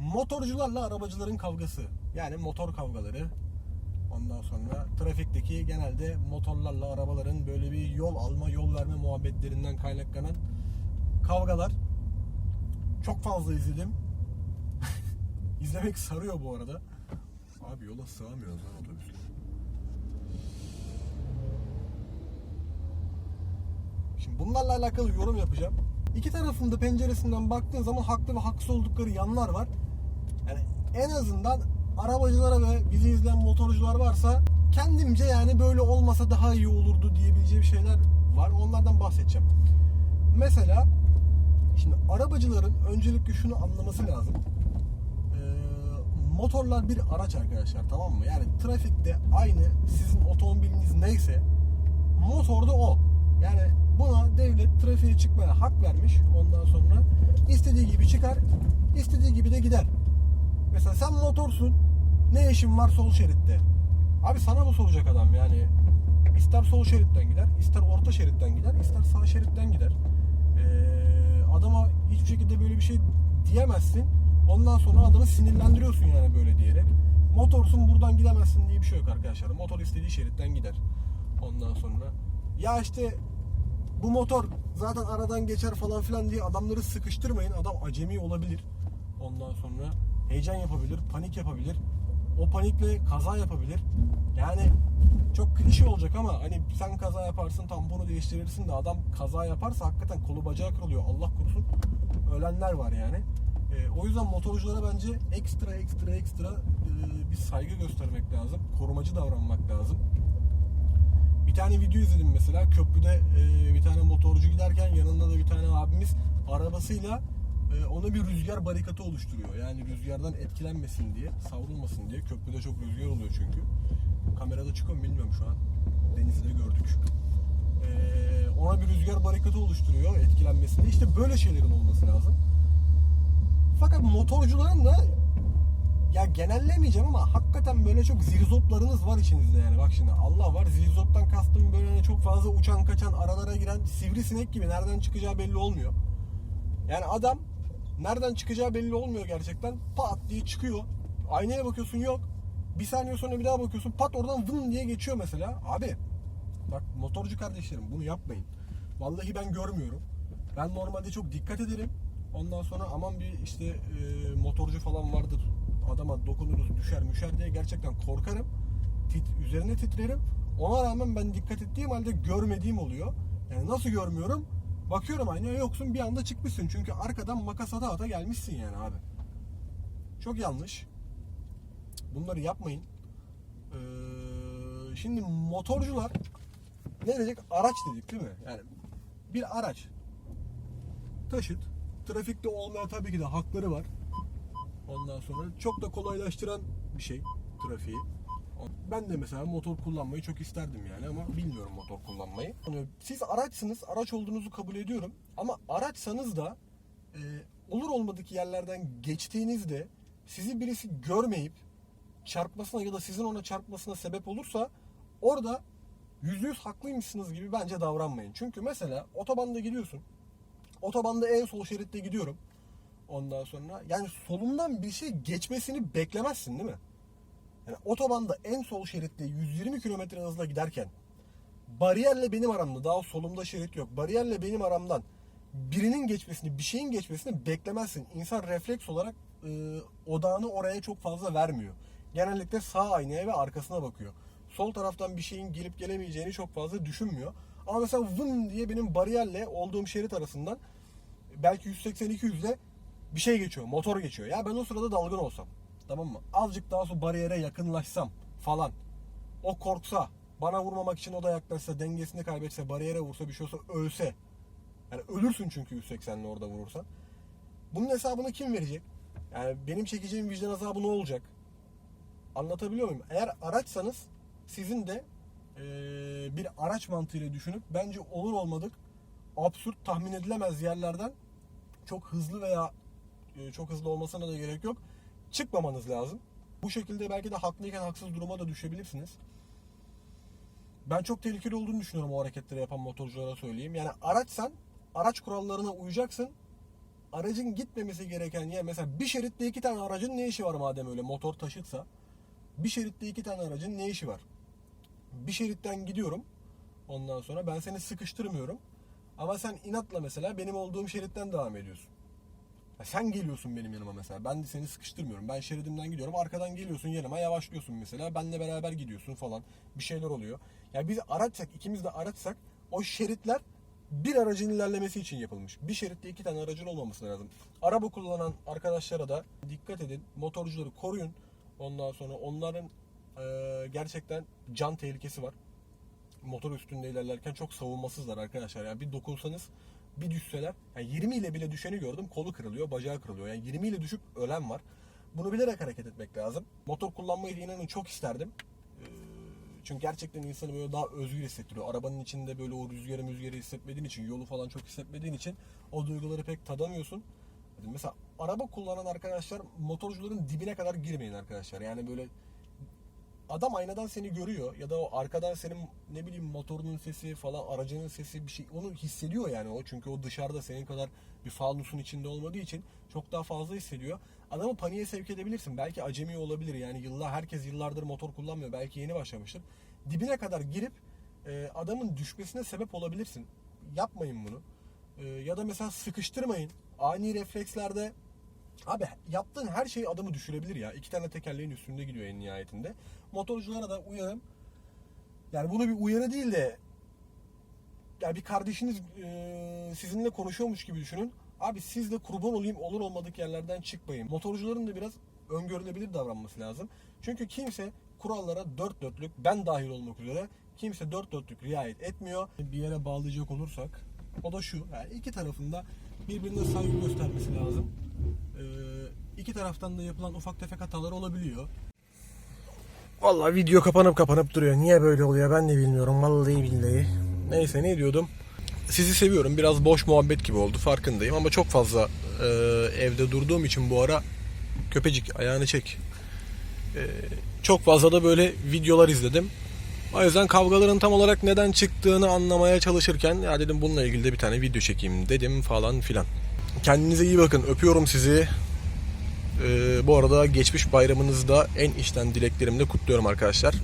Motorcularla arabacıların kavgası. Yani motor kavgaları. Ondan sonra trafikteki genelde motorlarla arabaların böyle bir yol alma, yol verme muhabbetlerinden kaynaklanan kavgalar. Çok fazla izledim. İzlemek sarıyor bu arada. Abi yola sığamıyoruz lan otobüsle. Şimdi bunlarla alakalı yorum yapacağım. İki tarafın da penceresinden baktığın zaman haklı ve haksız oldukları yanlar var. En azından arabacılara ve bizi izleyen motorcular varsa kendimce yani böyle olmasa daha iyi olurdu diyebileceğim şeyler var. Onlardan bahsedeceğim. Mesela şimdi arabacıların öncelikle şunu anlaması lazım. Ee, motorlar bir araç arkadaşlar tamam mı? Yani trafikte aynı sizin otomobiliniz neyse motor da o. Yani buna devlet trafiğe çıkmaya hak vermiş. Ondan sonra istediği gibi çıkar, istediği gibi de gider. Mesela sen motorsun, ne işin var sol şeritte? Abi sana mı soracak adam yani? İster sol şeritten gider, ister orta şeritten gider, ister sağ şeritten gider. Ee, adama hiçbir şekilde böyle bir şey diyemezsin. Ondan sonra adamı sinirlendiriyorsun yani böyle diyerek. Motorsun buradan gidemezsin diye bir şey yok arkadaşlar. Motor istediği şeritten gider. Ondan sonra ya işte bu motor zaten aradan geçer falan filan diye adamları sıkıştırmayın. Adam acemi olabilir. Ondan sonra heyecan yapabilir, panik yapabilir. O panikle kaza yapabilir. Yani çok klişe olacak ama hani sen kaza yaparsın tamponu değiştirirsin de adam kaza yaparsa hakikaten kolu bacağı kırılıyor. Allah korusun. Ölenler var yani. Ee, o yüzden motorculara bence ekstra ekstra ekstra e, bir saygı göstermek lazım. Korumacı davranmak lazım. Bir tane video izledim mesela köprüde e, bir tane motorcu giderken yanında da bir tane abimiz arabasıyla e, ona bir rüzgar barikatı oluşturuyor. Yani rüzgardan etkilenmesin diye, savrulmasın diye. Köprüde çok rüzgar oluyor çünkü. Kamerada çıkıyor mu bilmiyorum şu an. Denizde gördük. E, ona bir rüzgar barikatı oluşturuyor etkilenmesin diye. İşte böyle şeylerin olması lazım. Fakat motorcuların da ya genellemeyeceğim ama hakikaten böyle çok zirzoplarınız var içinizde yani bak şimdi Allah var zirzoptan kastım böyle hani çok fazla uçan kaçan aralara giren sivrisinek gibi nereden çıkacağı belli olmuyor. Yani adam nereden çıkacağı belli olmuyor gerçekten pat diye çıkıyor aynaya bakıyorsun yok bir saniye sonra bir daha bakıyorsun pat oradan vın diye geçiyor mesela abi bak motorcu kardeşlerim bunu yapmayın vallahi ben görmüyorum ben normalde çok dikkat ederim ondan sonra aman bir işte e, motorcu falan vardır adama dokunuruz düşer müşer diye gerçekten korkarım. Tit, üzerine titrerim. Ona rağmen ben dikkat ettiğim halde görmediğim oluyor. Yani nasıl görmüyorum? Bakıyorum aynaya yoksun bir anda çıkmışsın. Çünkü arkadan makas ata ata gelmişsin yani abi. Çok yanlış. Bunları yapmayın. Ee, şimdi motorcular ne dedik? Araç dedik değil mi? Yani bir araç. Taşıt. Trafikte olmaya tabii ki de hakları var. Ondan sonra çok da kolaylaştıran bir şey trafiği. Ben de mesela motor kullanmayı çok isterdim yani ama bilmiyorum motor kullanmayı. Yani Siz araçsınız, araç olduğunuzu kabul ediyorum. Ama araçsanız da e, olur olmadık yerlerden geçtiğinizde sizi birisi görmeyip çarpmasına ya da sizin ona çarpmasına sebep olursa orada yüzde yüz haklıymışsınız gibi bence davranmayın. Çünkü mesela otobanda gidiyorsun. Otobanda en sol şeritte gidiyorum. Ondan sonra yani solumdan bir şey geçmesini beklemezsin değil mi? Yani otobanda en sol şeritte 120 km hızla giderken bariyerle benim aramda daha solumda şerit yok. Bariyerle benim aramdan birinin geçmesini, bir şeyin geçmesini beklemezsin. İnsan refleks olarak e, odağını oraya çok fazla vermiyor. Genellikle sağ aynaya ve arkasına bakıyor. Sol taraftan bir şeyin gelip gelemeyeceğini çok fazla düşünmüyor. Ama mesela vın diye benim bariyerle olduğum şerit arasından belki 180-200'de bir şey geçiyor, motor geçiyor. Ya ben o sırada dalgın olsam, tamam mı? Azıcık daha su bariyere yakınlaşsam falan. O korksa, bana vurmamak için o da yaklaşsa, dengesini kaybetse, bariyere vursa, bir şey olsa, ölse. Yani ölürsün çünkü 180'le orada vurursan. Bunun hesabını kim verecek? Yani benim çekeceğim vicdan azabı ne olacak? Anlatabiliyor muyum? Eğer araçsanız sizin de eee, bir araç mantığıyla düşünüp bence olur olmadık absürt tahmin edilemez yerlerden çok hızlı veya e, çok hızlı olmasına da gerek yok. Çıkmamanız lazım. Bu şekilde belki de haklıyken haksız duruma da düşebilirsiniz. Ben çok tehlikeli olduğunu düşünüyorum o hareketleri yapan motorculara söyleyeyim. Yani araçsan araç kurallarına uyacaksın. aracın gitmemesi gereken yer mesela bir şeritte iki tane aracın ne işi var madem öyle motor taşıtsa bir şeritte iki tane aracın ne işi var? Bir şeritten gidiyorum ondan sonra ben seni sıkıştırmıyorum ama sen inatla mesela benim olduğum şeritten devam ediyorsun. Sen geliyorsun benim yanıma mesela. Ben de seni sıkıştırmıyorum. Ben şeridimden gidiyorum. Arkadan geliyorsun yanıma yavaşlıyorsun mesela. Benle beraber gidiyorsun falan. Bir şeyler oluyor. Ya biz araçsak ikimiz de araçsak o şeritler bir aracın ilerlemesi için yapılmış. Bir şeritte iki tane aracın olmaması lazım. Araba kullanan arkadaşlara da dikkat edin. Motorcuları koruyun. Ondan sonra onların eee, gerçekten can tehlikesi var motor üstünde ilerlerken çok savunmasızlar arkadaşlar. Yani bir dokunsanız bir düşseler yani 20 ile bile düşeni gördüm kolu kırılıyor bacağı kırılıyor. Yani 20 ile düşüp ölen var. Bunu bilerek hareket etmek lazım. Motor kullanmayı inanın çok isterdim. Ee, Çünkü gerçekten insanı böyle daha özgür hissettiriyor. Arabanın içinde böyle o rüzgarı müzgarı hissetmediğin için, yolu falan çok hissetmediğin için o duyguları pek tadamıyorsun. Mesela araba kullanan arkadaşlar motorcuların dibine kadar girmeyin arkadaşlar. Yani böyle adam aynadan seni görüyor ya da o arkadan senin ne bileyim motorunun sesi falan aracının sesi bir şey onu hissediyor yani o çünkü o dışarıda senin kadar bir fanusun içinde olmadığı için çok daha fazla hissediyor. Adamı paniğe sevk edebilirsin. Belki acemi olabilir yani yıllar herkes yıllardır motor kullanmıyor. Belki yeni başlamıştır. Dibine kadar girip e, adamın düşmesine sebep olabilirsin. Yapmayın bunu. E, ya da mesela sıkıştırmayın. Ani reflekslerde Abi yaptığın her şey adamı düşürebilir ya. İki tane tekerleğin üstünde gidiyor en nihayetinde. Motorculara da uyarım. Yani bunu bir uyarı değil de yani bir kardeşiniz e, sizinle konuşuyormuş gibi düşünün. Abi siz de kurban olayım olur olmadık yerlerden çıkmayın. Motorcuların da biraz öngörülebilir davranması lazım. Çünkü kimse kurallara dört dörtlük ben dahil olmak üzere kimse dört dörtlük riayet etmiyor. Bir yere bağlayacak olursak o da şu. Yani iki tarafında birbirine saygı göstermesi lazım. Ee, iki taraftan da yapılan ufak tefek hatalar olabiliyor. Vallahi video kapanıp kapanıp duruyor. Niye böyle oluyor ben de bilmiyorum. Vallahi billahi. Neyse ne diyordum. Sizi seviyorum. Biraz boş muhabbet gibi oldu farkındayım ama çok fazla e, evde durduğum için bu ara köpecik ayağını çek. E, çok fazla da böyle videolar izledim. O yüzden kavgaların tam olarak neden çıktığını anlamaya çalışırken ya dedim bununla ilgili de bir tane video çekeyim dedim falan filan. Kendinize iyi bakın. Öpüyorum sizi. Ee, bu arada geçmiş bayramınızı da en içten dileklerimle kutluyorum arkadaşlar.